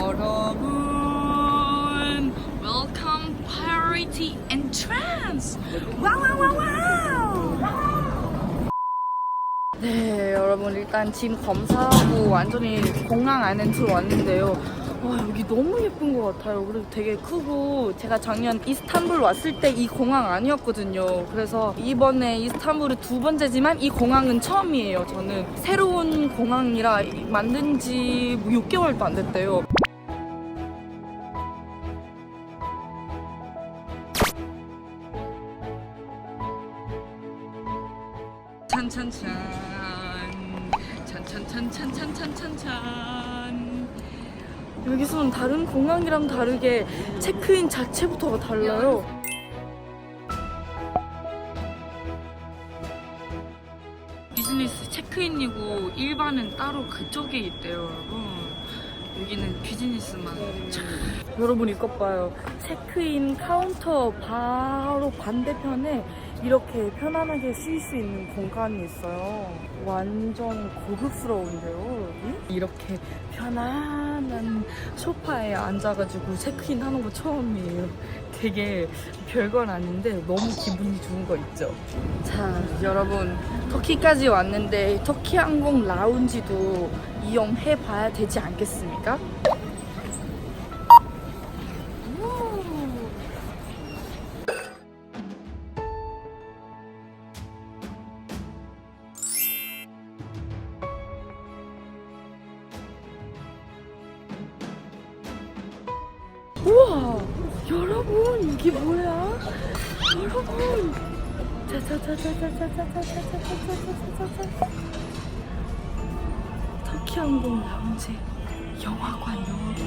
여러분, welcome priority entrance. 와와와와. 네, 여러분 일단 짐 검사하고 완전히 공항 안에 들어왔는데요. 와 여기 너무 예쁜 것 같아요. 그리고 되게 크고 제가 작년 이스탄불 왔을 때 이 공항 아니었거든요. 그래서 이번에 이스탄불이 두 번째지만 이 공항은 처음이에요. 저는 새로운 공항이라 만든 지 6개월도 안 됐대요. 찬찬찬 찬찬찬찬찬찬찬찬 여기서는 다른 공항이랑 다르게 체크인 자체부터가 달라요. 비즈니스 체크인이고 일반은 따로 그쪽에 있대요, 여러분. 여기는 비즈니스만. 참. 여러분 이것 봐요. 체크인 카운터 바로 반대편에 이렇게 편안하게 쉴 수 있는 공간이 있어요. 완전 고급스러운데요, 여기? 이렇게 편안한 소파에 앉아가지고 체크인 하는 거 처음이에요. 되게 별건 아닌데 너무 기분이 좋은 거 있죠? 자, 여러분. 터키까지 왔는데 터키 항공 라운지도 이용해 봐야 되지 않겠습니까? 우와 여러분 이게 뭐야 여러분 짜자자자자자자자자자자자자자자 터키 항공 라운지 영화관 영화관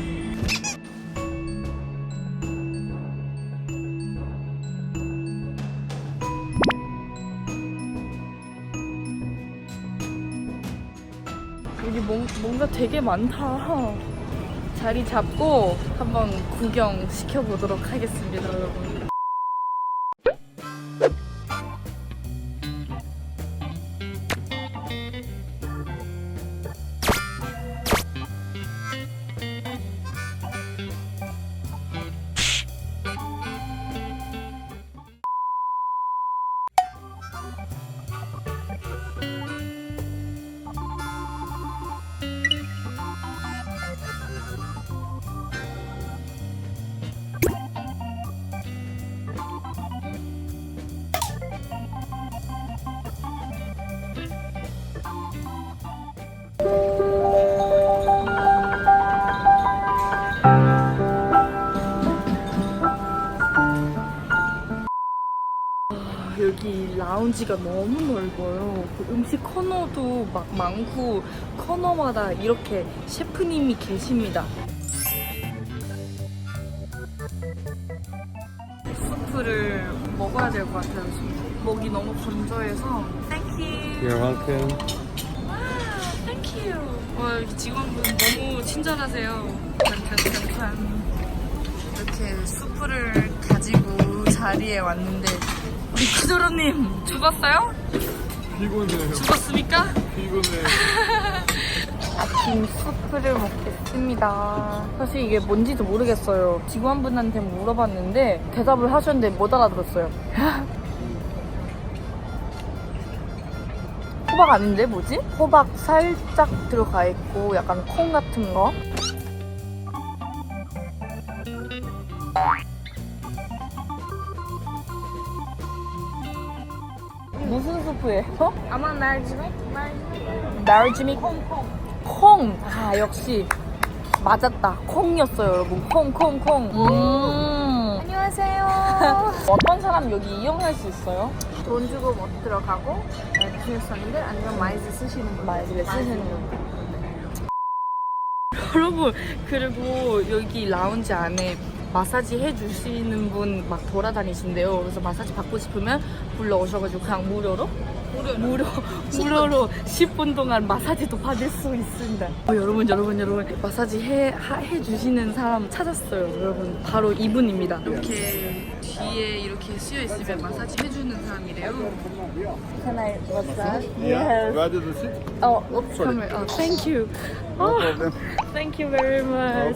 여기 뭔, 뭔가 되게 많다 자리 잡고 한번 구경 시켜보도록 하겠습니다, 여러분. 여기 라운지가 너무 넓어요. 그 음식 코너도 막 많고 코너마다 이렇게 셰프님이 계십니다. 수프를 먹어야 될 것 같아요. 지금 목이 너무 건조해서. Thank you. You're welcome. Thank you. 와 여기 직원분 너무 친절하세요. 짠짠짠짠. 이렇게 수프를 가지고 자리에 왔는데 우리 키조로님 죽었어요? 피곤해요. 죽었습니까? 피곤해. 아침 수프를 먹겠습니다. 사실 이게 뭔지도 모르겠어요. 직원분한테 물어봤는데 대답을 하셨는데 못 알아들었어요. 호박 아닌데 뭐지? 호박 살짝 들어가 있고 약간 콩 같은 거. 무슨 수프예요? 아마 말지네? 나르지미 콩. 아 역시 맞았다. 콩이었어요, 여러분. 콩, 콩, 콩. 음. 안녕하세요. 어떤 사람 여기 이용할 수 있어요? 돈 주고 못 들어가고 네, 비즈니스원들 아니면 마이즈 쓰시는 분. 마이즈를 쓰시는 분. 여러분 그리고 여기 라운지 안에 마사지 해주시는 분 막 돌아다니신대요. 그래서 마사지 받고 싶으면 불러오셔가지고 그냥 무료로 무료 무료로 10분 동안 마사지도 받을 수 있습니다. 어, 여러분 여러분 여러분 마사지 해 하- 해주시는 사람 찾았어요. 여러분 바로 이분입니다. 이렇게 뒤에 이렇게 쓰여 있으면 마사지 해주는 사람이래요. Can I massage? Yes. Where did you sit? 어, oops, camera. 어, thank you. 어, problem. thank you very much.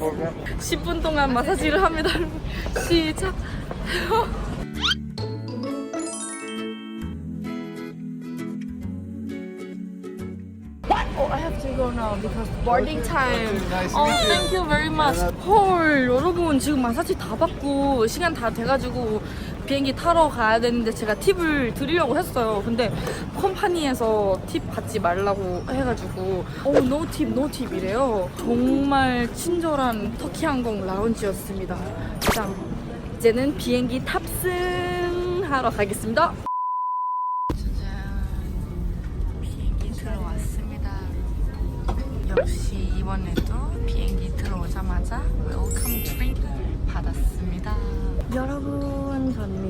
10분 동안 마사지를 합니다. 시작. Oh, I have to go now because boarding time. Oh, thank you very much. 헐, 여러분 지금 마사지 다 받고 시간 다 돼가지고 비행기 타러 가야 되는데 제가 팁을 드리려고 했어요. 근데 컴퍼니에서 팁 받지 말라고 해가지고 어, no 팁, no 팁이래요. 정말 친절한 터키 항공 라운지였습니다. 자, 이제는 비행기 탑승하러 가겠습니다. 짜잔. 비행기 들어왔습니다. 역시 이번에도 비행기 들어오자마자 웰컴 드링크 받았습니다. 여러분,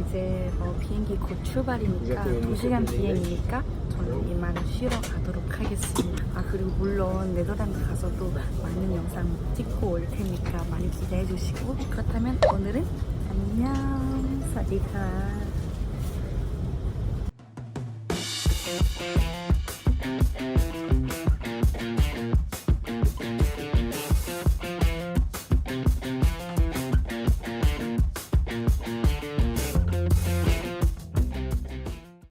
이제 뭐 비행기 곧 출발이니까 2시간 비행이니까 저는 이만 쉬러 가도록 하겠습니다. 아 그리고 물론 네덜란드 가서도 많은 영상 찍고 올 테니까 많이 기대해 주시고 그렇다면 오늘은 안녕, 사디카.